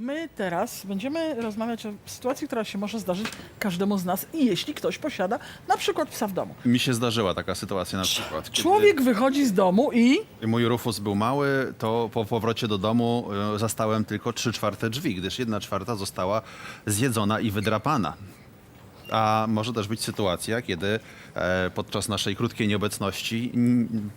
My teraz będziemy rozmawiać o sytuacji, która się może zdarzyć każdemu z nas i jeśli ktoś posiada na przykład psa w domu. Mi się zdarzyła taka sytuacja na przykład. kiedy Człowiek wychodzi z domu i Mój Rufus był mały, to po powrocie do domu e, zastałem tylko 3 czwarte drzwi, gdyż 1 czwarta została zjedzona i wydrapana. A może też być sytuacja, kiedy e, podczas naszej krótkiej nieobecności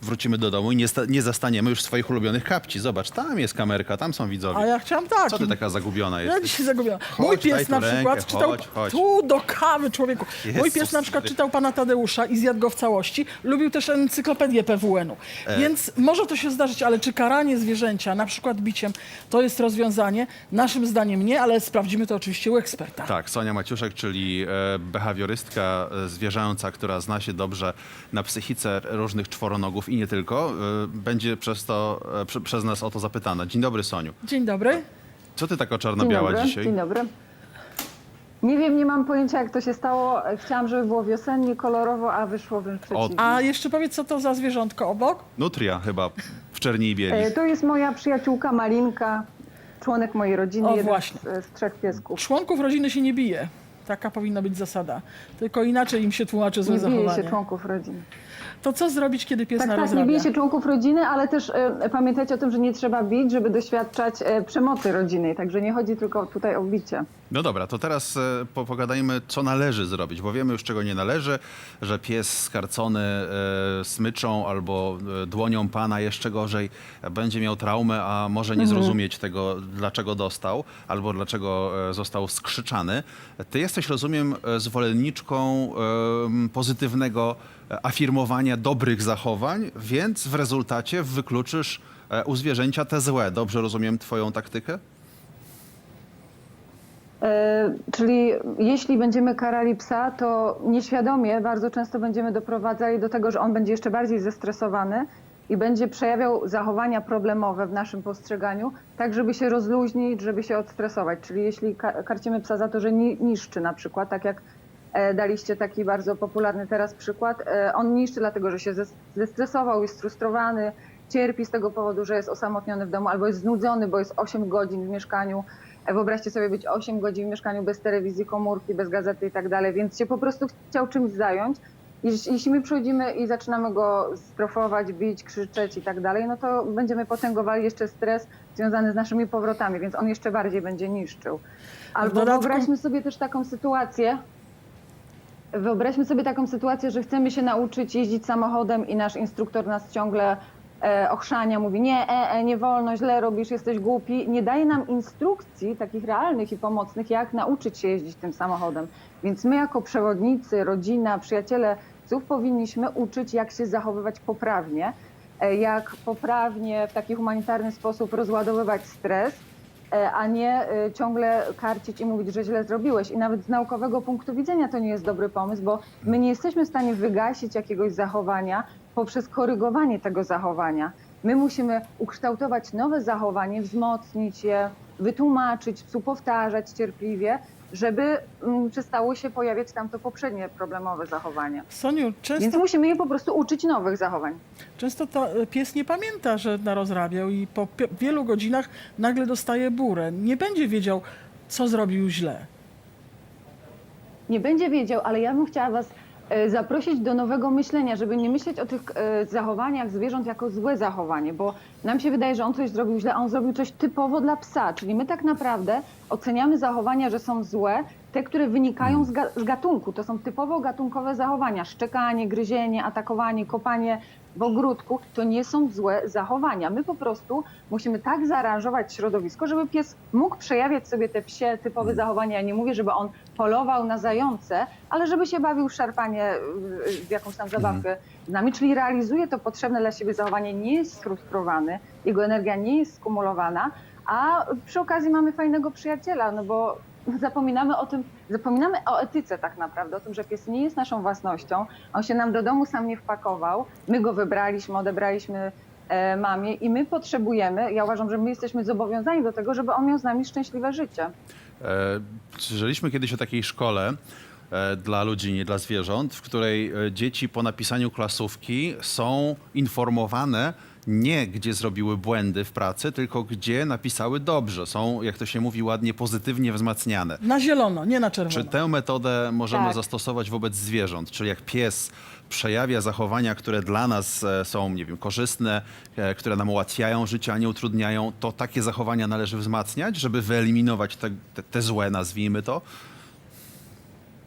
wrócimy do domu i nie, nie zastaniemy już swoich ulubionych kapci. Zobacz, tam jest kamerka, tam są widzowie. A ja chciałam tak. Co ty taka zagubiona Ja jesteś? dzisiaj zagubiłam. Chodź, Mój pies na rękę, przykład czytał chodź, chodź. tu do kawy człowieku. Mój Jezus pies na przykład czytał pana Tadeusza i zjadł go w całości. Lubił też encyklopedię PWN-u. E. Więc może to się zdarzyć, ale czy karanie zwierzęcia, na przykład biciem, to jest rozwiązanie? Naszym zdaniem nie, ale sprawdzimy to oczywiście u eksperta. Tak, Sonia Maciuszek, czyli e, behawiorystka e, zwierzęca, która zna się dobrze na psychice różnych czworonogów i nie tylko, e, będzie przez, to, e, prze, przez nas o to zapytana. Dzień dobry, Soniu. Dzień dobry. Co ty taka czarno-biała dzisiaj? Dzień dobry. Nie wiem, nie mam pojęcia jak to się stało. Chciałam, żeby było wiosennie, kolorowo, a wyszło wręcz przeciwnie. A jeszcze powiedz, co to za zwierzątko obok? Nutria chyba w czerni i bieli. E, To jest moja przyjaciółka Malinka, członek mojej rodziny, O, jeden właśnie. Z, z trzech piesków. Członków rodziny się nie bije. Taka powinna być zasada. Tylko inaczej im się tłumaczy złe Nie bije zachowanie. się członków rodziny. To co zrobić, kiedy pies Tak, tak, nie bije się członków rodziny, ale też e, pamiętajcie o tym, że nie trzeba bić, żeby doświadczać e, przemocy rodzinnej. Także nie chodzi tylko tutaj o bicie. No dobra, to teraz e, po, pogadajmy, co należy zrobić, bo wiemy już, czego nie należy, że pies skarcony e, smyczą albo e, dłonią pana jeszcze gorzej e, będzie miał traumę, a może nie zrozumieć tego, dlaczego dostał, albo dlaczego e, został skrzyczany. Ty jesteś, rozumiem, e, zwolenniczką pozytywnego e, afirmowania dobrych zachowań, więc w rezultacie wykluczysz e, u zwierzęcia te złe. Dobrze rozumiem twoją taktykę? Czyli jeśli będziemy karali psa, to nieświadomie bardzo często będziemy doprowadzali do tego, że on będzie jeszcze bardziej zestresowany i będzie przejawiał zachowania problemowe w naszym postrzeganiu, tak żeby się rozluźnić, żeby się odstresować. Czyli jeśli ka- karcimy psa za to, że ni- niszczy na przykład, tak jak e, daliście taki bardzo popularny teraz przykład, e, on niszczy dlatego, że się zes- zestresował, jest frustrowany, cierpi z tego powodu, że jest osamotniony w domu albo jest znudzony, bo jest 8 godzin w mieszkaniu. E, Wyobraźcie sobie być 8 godzin w mieszkaniu bez telewizji, komórki, bez gazety i tak dalej, więc się po prostu chciał czymś zająć. Jeśli jeśli my przychodzimy i zaczynamy go strofować, bić, krzyczeć i tak dalej, no to będziemy potęgowali jeszcze stres związany z naszymi powrotami, więc on jeszcze bardziej będzie niszczył. Albo dodatku- wyobraźmy sobie też taką sytuację, Wyobraźmy sobie taką sytuację, że chcemy się nauczyć jeździć samochodem i nasz instruktor nas ciągle e, ochrzania, mówi nie, e, e, nie wolno, źle robisz, jesteś głupi. Nie daje nam instrukcji takich realnych i pomocnych, jak nauczyć się jeździć tym samochodem. Więc my jako przewodnicy, rodzina, przyjaciele powinniśmy uczyć, jak się zachowywać poprawnie, e, jak poprawnie w taki humanitarny sposób rozładowywać stres, e, a nie e, ciągle karcić i mówić, że źle zrobiłeś. I nawet z naukowego punktu widzenia to nie jest dobry pomysł, bo my nie jesteśmy w stanie wygasić jakiegoś zachowania poprzez korygowanie tego zachowania. My musimy ukształtować nowe zachowanie, wzmocnić je, wytłumaczyć, psu powtarzać cierpliwie, żeby mm, przestało się pojawiać tam to poprzednie problemowe zachowanie. Soniu, Więc często, musimy je po prostu uczyć nowych zachowań. często to e, pies nie pamięta, że narozrabiał i po wielu godzinach nagle dostaje burę. Nie będzie wiedział, co zrobił źle. nie będzie wiedział, ale ja bym chciała Was zaprosić do nowego myślenia, żeby nie myśleć o tych e, zachowaniach zwierząt jako złe zachowanie, bo nam się wydaje, że on coś zrobił źle, a on zrobił coś typowo dla psa. Czyli my tak naprawdę oceniamy zachowania, że są złe, te, które wynikają z, ga z gatunku. To są typowo gatunkowe zachowania. Szczekanie, gryzienie, atakowanie, kopanie w ogródku. To nie są złe zachowania. My po prostu musimy tak zaaranżować środowisko, żeby pies mógł przejawiać sobie te psie typowe zachowania. Ja nie mówię, żeby on polował na zające, ale żeby się bawił w szarpanie, w- jakąś tam zabawkę z nami, czyli realizuje to potrzebne dla siebie zachowanie, nie jest sfrustrowany, jego energia nie jest skumulowana, a przy okazji mamy fajnego przyjaciela, no bo zapominamy o tym, zapominamy o etyce tak naprawdę, o tym, że pies nie jest naszą własnością, on się nam do domu sam nie wpakował, my go wybraliśmy, odebraliśmy mamie i my potrzebujemy, ja uważam, że my jesteśmy zobowiązani do tego, żeby on miał z nami szczęśliwe życie. E, Słyszeliśmy kiedyś o takiej szkole e, dla ludzi, nie dla zwierząt, w której e, dzieci po napisaniu klasówki są informowane, nie gdzie zrobiły błędy w pracy, tylko gdzie napisały dobrze. Są, jak to się mówi ładnie, pozytywnie wzmacniane. Na zielono, nie na czerwono. Czy tę metodę możemy Tak. zastosować wobec zwierząt? Czyli jak pies przejawia zachowania, które dla nas e, są, nie wiem, korzystne, e, które nam ułatwiają życie, a nie utrudniają, to takie zachowania należy wzmacniać, żeby wyeliminować te, te, te złe, nazwijmy to?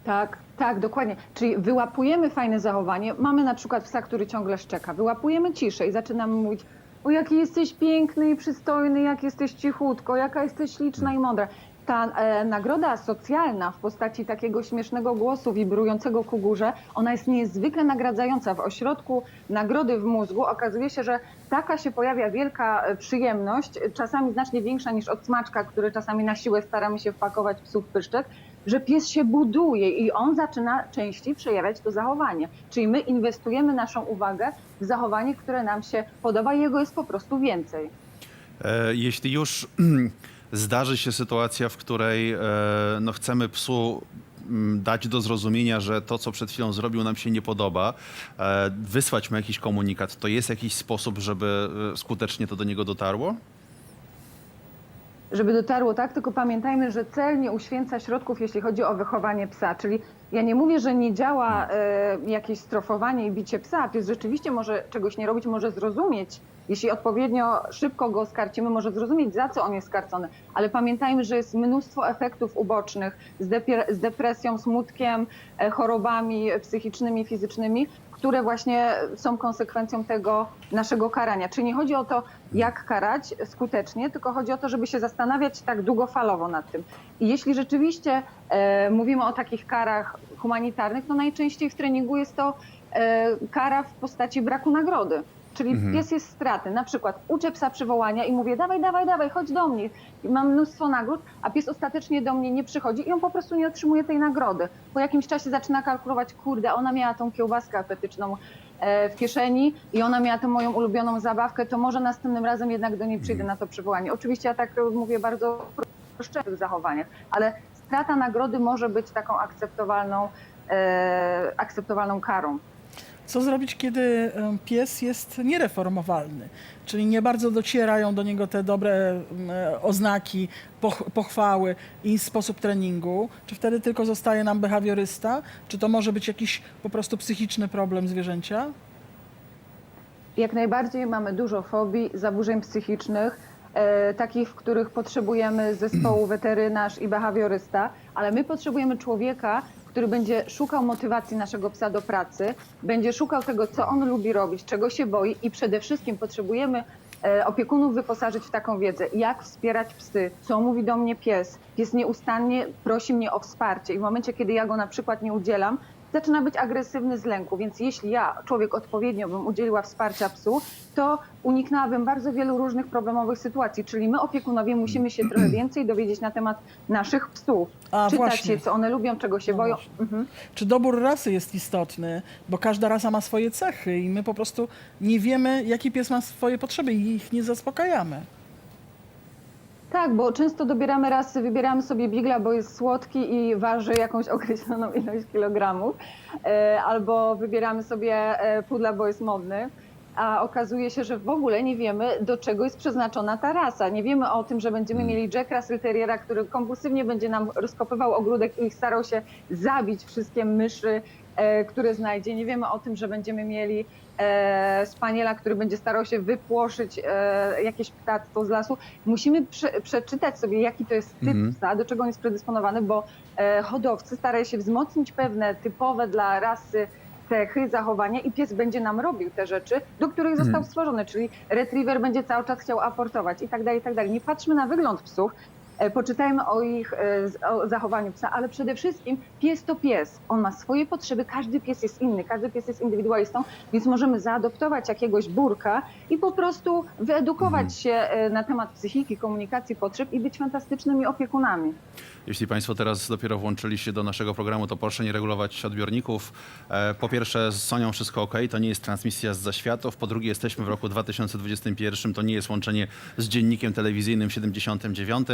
Tak, tak, dokładnie. Czyli wyłapujemy fajne zachowanie. Mamy na przykład psa, który ciągle szczeka. Wyłapujemy ciszę i zaczynamy mówić: O, jaki jesteś piękny i przystojny, jak jesteś cichutko, jaka jesteś śliczna i mądra. Ta e, nagroda socjalna w postaci takiego śmiesznego głosu wibrującego ku górze, ona jest niezwykle nagradzająca. W ośrodku nagrody w mózgu okazuje się, że taka się pojawia wielka e, przyjemność, czasami znacznie większa niż od smaczka, który czasami na siłę staramy się wpakować psu w pyszczek, że pies się buduje i on zaczyna częściej przejawiać to zachowanie. Czyli my inwestujemy naszą uwagę w zachowanie, które nam się podoba i jego jest po prostu więcej. E, Jeśli już zdarzy się sytuacja, w której e, no, chcemy psu mm, dać do zrozumienia, że to, co przed chwilą zrobił, nam się nie podoba, e, wysłać mu jakiś komunikat, to jest jakiś sposób, żeby skutecznie to do niego dotarło? Żeby dotarło tak, tylko pamiętajmy, że cel nie uświęca środków, jeśli chodzi o wychowanie psa. Czyli ja nie mówię, że nie działa e, jakieś strofowanie i bicie psa. Pies rzeczywiście może czegoś nie robić, może zrozumieć. Jeśli odpowiednio szybko go skarcimy, może zrozumieć, za co on jest skarcony. Ale pamiętajmy, że jest mnóstwo efektów ubocznych z, z depresją, smutkiem, e, chorobami psychicznymi, fizycznymi, które właśnie są konsekwencją tego naszego karania. Czyli nie chodzi o to, jak karać skutecznie, tylko chodzi o to, żeby się zastanawiać tak długofalowo nad tym. I jeśli rzeczywiście e, mówimy o takich karach humanitarnych, to najczęściej w treningu jest to e, kara w postaci braku nagrody. Czyli pies jest straty. Na przykład uczę psa przywołania i mówię, dawaj, dawaj, dawaj, chodź do mnie. Mam mnóstwo nagród, a pies ostatecznie do mnie nie przychodzi i on po prostu nie otrzymuje tej nagrody. Po jakimś czasie zaczyna kalkulować, kurde, ona miała tą kiełbaskę apetyczną e, w kieszeni i ona miała tę moją ulubioną zabawkę, to może następnym razem jednak do niej przyjdę na to przywołanie. Oczywiście ja tak mówię bardzo tych zachowaniach, ale strata nagrody może być taką akceptowalną, e, akceptowalną karą. Co zrobić, kiedy pies jest niereformowalny? Czyli nie bardzo docierają do niego te dobre e, oznaki, poch- pochwały i sposób treningu? Czy wtedy tylko zostaje nam behawiorysta? Czy to może być jakiś po prostu psychiczny problem zwierzęcia? Jak najbardziej mamy dużo fobii, zaburzeń psychicznych, takich, w których potrzebujemy zespołu weterynarz i behawiorysta, ale my potrzebujemy człowieka, który będzie szukał motywacji naszego psa do pracy, będzie szukał tego, co on lubi robić, czego się boi i przede wszystkim potrzebujemy e, opiekunów wyposażyć w taką wiedzę, jak wspierać psy, co mówi do mnie pies. Pies nieustannie prosi mnie o wsparcie i w momencie, kiedy ja go na przykład nie udzielam, zaczyna być agresywny z lęku, więc jeśli ja, człowiek odpowiednio bym udzieliła wsparcia psu, to uniknęłabym bardzo wielu różnych problemowych sytuacji, czyli my opiekunowie musimy się trochę więcej dowiedzieć na temat naszych psów, A, czytać właśnie. je, co one lubią, czego się No boją. Mhm. Czy dobór rasy jest istotny? Bo każda rasa ma swoje cechy i my po prostu nie wiemy, jaki pies ma swoje potrzeby i ich nie zaspokajamy. Tak, bo często dobieramy rasy, wybieramy sobie bigla, bo jest słodki i waży jakąś określoną ilość kilogramów, e, albo wybieramy sobie e, pudla, bo jest modny, a okazuje się, że w ogóle nie wiemy, do czego jest przeznaczona ta rasa. Nie wiemy o tym, że będziemy mieli Jack Russell Terriera, który kompulsywnie będzie nam rozkopywał ogródek i starał się zabić wszystkie myszy, e, które znajdzie. Nie wiemy o tym, że będziemy mieli e, spaniela, który będzie starał się wypłoszyć e, jakieś ptactwo z lasu. Musimy prze, przeczytać sobie, jaki to jest typ Mhm. psa, do czego on jest predysponowany, bo hodowcy starają się wzmocnić pewne typowe dla rasy cechy, zachowania i pies będzie nam robił te rzeczy, do których został stworzony, czyli retriever będzie cały czas chciał aportować i tak dalej, i tak dalej. Nie patrzmy na wygląd psów, poczytajmy o ich e, o zachowaniu psa, ale przede wszystkim pies to pies. On ma swoje potrzeby, każdy pies jest inny, każdy pies jest indywidualistą, więc możemy zaadoptować jakiegoś burka i po prostu wyedukować się e, na temat psychiki, komunikacji, potrzeb i być fantastycznymi opiekunami. Jeśli Państwo teraz dopiero włączyli się do naszego programu, to proszę nie regulować odbiorników. E, Po pierwsze, z Sonią wszystko ok, to nie jest transmisja z zaświatów. Po drugie, jesteśmy w roku 2021, to nie jest łączenie z dziennikiem telewizyjnym 79.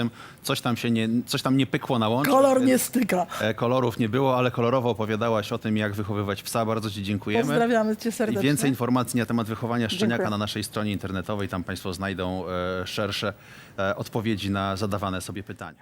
coś tam się nie, coś tam nie pykło na łączach. Kolor nie styka. e, Kolorów nie było, ale kolorowo opowiadałaś o tym, jak wychowywać psa. Bardzo Ci dziękujemy. Pozdrawiamy cię I serdecznie. więcej informacji na temat wychowania szczeniaka Dziękuję. na naszej stronie internetowej. Tam Państwo znajdą e, szersze e, odpowiedzi na zadawane sobie pytania.